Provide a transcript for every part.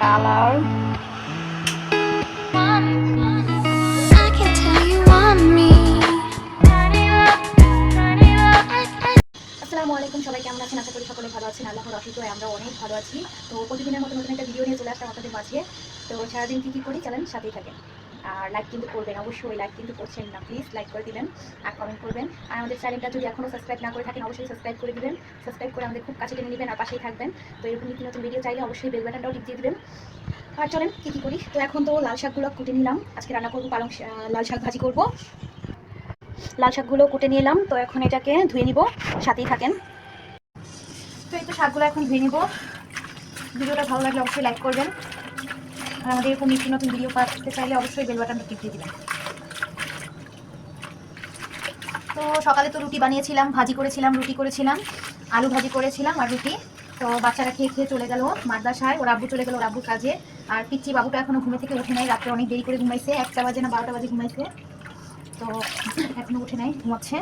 Colour I can tell you want me. আসসালামু আলাইকুম সবাই কেমন আছেন? আশা করি সকলে ভালো আছেন। আল্লাহর অসুখ আমরা অনেক ভালো আছি। তো প্রতিদিনের মতো নতুন একটা ভিডিও নিয়ে চলে আসলাম আপনাদের মাঝে। তো সারাদিন কী কী করি? চ্যানেল সাথেই থাকেন। আর লাইক কিন্তু করবেন, অবশ্যই লাইক কিন্তু করছেন না। প্লিজ লাইক করে দিবেন আর কমেন্ট করবেন। আর আমাদের চ্যানেলটা যদি এখনও সাবস্ক্রাইব না করে থাকেন, অবশ্যই সাবস্ক্রাইব করে দিবেন। সাবস্ক্রাইব করে আমাদের খুব কাছে টেনে নেবেন, আর পাশেই থাকবেন। তো এরকম নিত্য নতুন ভিডিও চাইলে অবশ্যই বেল বাটনটাও টিপ দিয়ে দিবেন। আর চলেন, কী কী করি? তো এখন তো লাল শাকগুলো কুটে নিলাম। আজকে রান্না করব পালং লাল শাক ভাজি করব। লাল শাকগুলো কুটে নিয়ে এলাম তো এখন এটাকে ধুয়ে নিব। সাথেই থাকেন। তো এই তো শাকগুলো এখন ধুয়ে নিব। ভিডিওটা ভালো লাগলে অবশ্যই লাইক করবেন। আর আমাদের এরকম নিত্য নতুন ভিডিও পাঠাতে চাইলে অবশ্যই বেল বাটনটা টিপ দিবেন। তো সকালে তো রুটি বানিয়েছিলাম, ভাজি করেছিলাম, রুটি করেছিলাম, আলু ভাজি করেছিলাম আর রুটি। তো বাচ্চারা খেয়ে খেয়ে চলে গেল মাদ্রাসায়, ওর আব্বু চলে গেল ওর আব্বুর কাজে। আর পিচ্ছি বাবুটা এখনও ঘুমে থেকে উঠে নাই, রাত্রে অনেক দেরি করে ঘুমাইছে, একটা বাজে না বারোটা বাজে ঘুমাইছে। তো এখনও উঠে নাই, ঘুমাচ্ছে।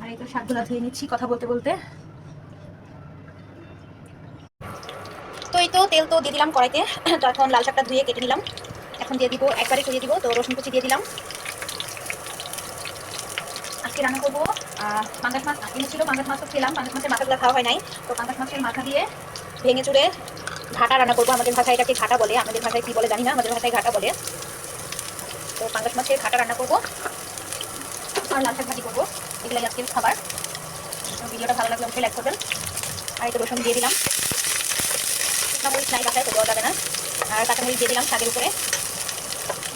আর এই তো শাকগুলো ধুয়ে নিচ্ছি কথা বলতে বলতে। এই তো তেল তো দিয়ে দিলাম কড়াইতে। তো এখন লাল শাকটা ধুয়ে কেটে নিলাম। এখন দিয়ে দিব, একবারে সরিয়ে দিব, তো রসুন কুচি দিয়ে দিলাম। আজকে রান্না করব পাঙ্গাস মাছ। এনেছিল পাঙ্গাস মাছ খেলাম, পাঙ্গাস মাছের মাথাগুলো খাওয়া হয় নাই। তো পাঙ্গাস মাছের মাথা দিয়ে ভেঙে চুড়ে ঘাটা রান্না করব। আমাদের ভাষায় এটাকে ঘাটা বলে, আমাদের ভাষায় কী বলে জানি না, আমাদের ভাষায় ঘাটা বলে। তো পাঙ্গাস মাছের ঘাটা রান্না করব। আর লাল শাক ভাজি করব, এগুলাই আজকের খাবার। ভিডিওটা ভালো লাগলে অবশ্যই লাইক করবেন। আর একটু রসুন দিয়ে দিলাম। শুকনা মরিচ নাই বাসায় তো দেওয়া যাবে না। আর কাঁচামরিচ দিয়ে দিলাম শাকের উপরে।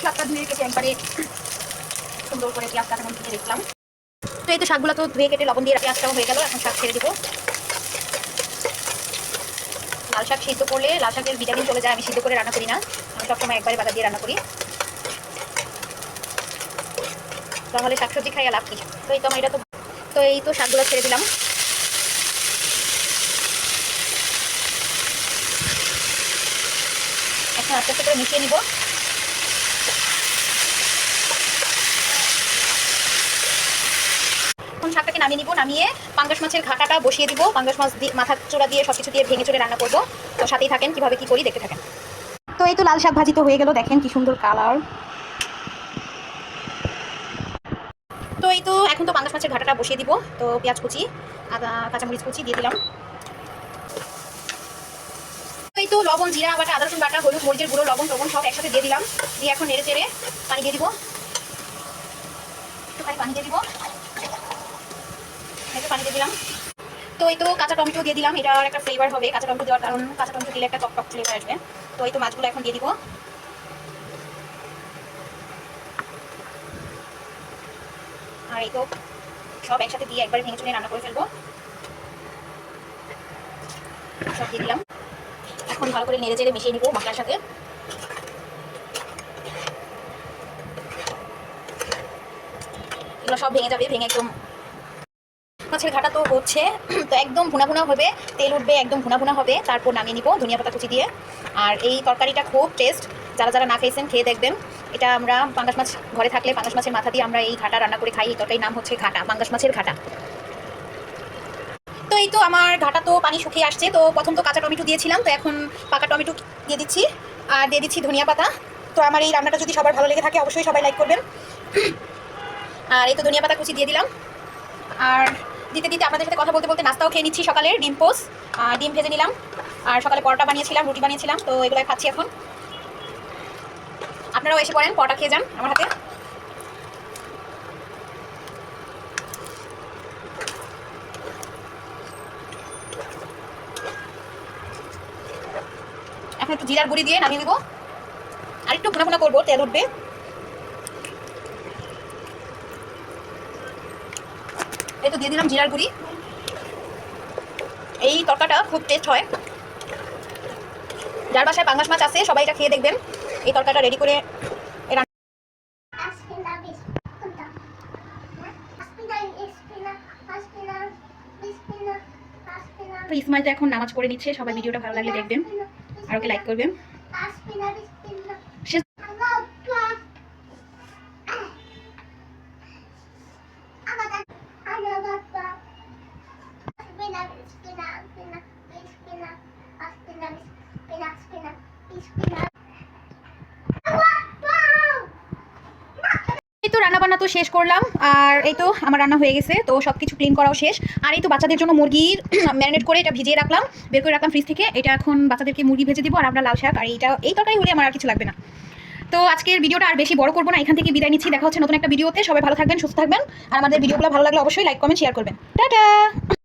শাকটা ধুয়ে কেটে একবারে সুন্দর করে পেঁয়াজ, কাঁচামরিচ দিয়ে দেখলাম তো এই তো শাকগুলো তো ধুয়ে কেটে লবণ দিয়ে পেঁয়াজটাও হয়ে গেল, এখন শাক ছেড়ে দিব। লাল শাক সিদ্ধ করলে, লাল শাকের ভিটামিন চলে যায়, আমি সিদ্ধ করে রান্না করি না। আমি সবসময় একবারে বাজার দিয়ে রান্না করি। তাহলে শাকসবজি খাইয়া লাভ কি? তো এই তো, আমার এটা তো তো এই তো শাকগুলো ছেড়ে দিলাম। আস্তে আস্তে করে মিশিয়ে নিব। এখন শাকটাকে নামিয়ে নিব, নামিয়ে পাঙ্গাস মাছের ঘাটাটা বসিয়ে দিব। পাঙ্গাস মাছ দিয়ে, মাথা চোড়া দিয়ে সব কিছু দিয়ে ভেঙে চড়ে রান্না করব। তো সাথেই থাকেন, কীভাবে কি করি দেখতে থাকেন। তো এই তো লাল শাক ভাজি তো হয়ে গেল, দেখেন কি সুন্দর কালার। তো এই তো এখন তো পাঙ্গাস মাছের ঘাটাটা বসিয়ে দিব। তো পেঁয়াজ কুচি, আদা, কাঁচামরিচ কুচি দিয়ে দিলাম। তো লবণ, জিরা বাটা আদা রসুন বাটা, হলুদ, মরিচের গুঁড়ো, লবণ, টবণ সব একসাথে দিয়ে দিলাম। দিয়ে এখন নেড়ে চেড়ে পানি দিয়ে দিব। একটুখানি পানি দিয়ে দিব। পানি দিয়ে দিলাম। তো এই তো কাঁচা টমেটো দিয়ে দিলাম। এটার একটা ফ্লেভার হবে। কাঁচা টমেটো দেওয়ার কারণ, কাঁচা টমেটো দিলে একটা টক টক ফ্লেভার আসবে। তো এই তো মাছগুলো এখন দিয়ে দিব। আর এই তো সব একসাথে দিয়ে একবারে ভেঙে চুড়ে রান্না করে ফেলব। সব দিয়ে দিলাম। এখন ভালো করে নেড়ে চেড়ে মিশিয়ে নিব মশলার সাথে। এগুলো সব ভেঙে যাবে, ভেঙে একদম মাছের ঘাটা তো হচ্ছে, তো একদম ভুনা ভুনা হবে, তেল উঠবে, একদম ভুনা ভুনা হবে। তারপর নামিয়ে নিব ধনিয়া পাতা কুচি দিয়ে। আর এই তরকারিটা খুব টেস্ট যারা যারা না খেয়েছেন খেয়ে দেখবেন। এটা আমরা পাঙ্গাস মাছ, ঘরে থাকলে পাঙ্গাস মাছের মাথা দিয়ে আমরা এই ঘাটা রান্না করে খাই। এই তরকারির নাম হচ্ছে ঘাটা, পাঙ্গাস মাছের ঘাটা। তো এই তো আমার ঘাটা তো পানি শুকিয়ে আসছে, তো প্রথম তো কাঁচা টমেটো দিয়েছিলাম, তো এখন পাকা টমেটো দিয়ে দিচ্ছি, আর দিয়ে দিচ্ছি ধনিয়া পাতা। তো আমার এই রান্নাটা যদি সবার ভালো লেগে থাকে, অবশ্যই সবাই লাইক করবেন। আর এই তো ধনিয়া পাতা কুচি দিয়ে দিলাম। আর দিতে দিতে আপনাদের সাথে কথা বলতে বলতে নাস্তাও খেয়ে নিচ্ছি সকালে, ডিম পোস ডিম ভেজে নিলাম। আর সকালে পরোটা বানিয়েছিলাম, রুটি বানিয়েছিলাম, তো এগুলো খাচ্ছি এখন। আপনারাও এসে পড়েন, পরোটা খেয়ে যান আমার হাতে। এখন একটু জিরার গুঁড়ি দিয়ে নামিয়ে দেবো আর একটু ভুনা ভুনা করব তেল উঠবে এই তো দিয়ে দিলাম জিরার গুঁড়ি এই তরকাটা খুব টেস্ট হয় যার বাসায় পাঙ্গাস মাছ আছে সবাই এটা খেয়ে দেখবেন এই তরকাটা রেডি করে Aspina bis runter. Aspina, Aspina, Aspina, Aspina, Aspina. তো ইসমাইল তো এখন নামাজ পড়ে নিচ্ছে সবাই ভিডিওটা ভালো লাগলে দেখবেন আর ওকে লাইক করবেন Spinach, spinach, spinach, spinach, spinach. তো রান্না বান্না তো শেষ করলাম, আর এই তো আমার রান্না হয়ে গেছে, তো সব কিছু ক্লিন করাও শেষ। আর এই তো বাচ্চাদের জন্য মুরগির ম্যারিনেট করে এটা ভিজিয়ে রাখলাম, বের করে রাখলাম ফ্রিজ থেকে। এটা এখন বাচ্চাদেরকে মুরগি ভেজে দিব আর আমরা লাল শাক, আর এইটা, এই তরকারি হলে আমার আর কিছু লাগবে না। তো আজকের ভিডিওটা আর বেশি বড় করব না, এখান থেকে বিদায় নিচ্ছি। দেখা হচ্ছে নতুন একটা ভিডিওতে। সবাই ভালো থাকবেন, সুস্থ থাকবেন। আর আমাদের ভিডিওগুলো ভালো লাগলে অবশ্যই লাইক কমেন্ট শেয়ার করবেন। টাটা!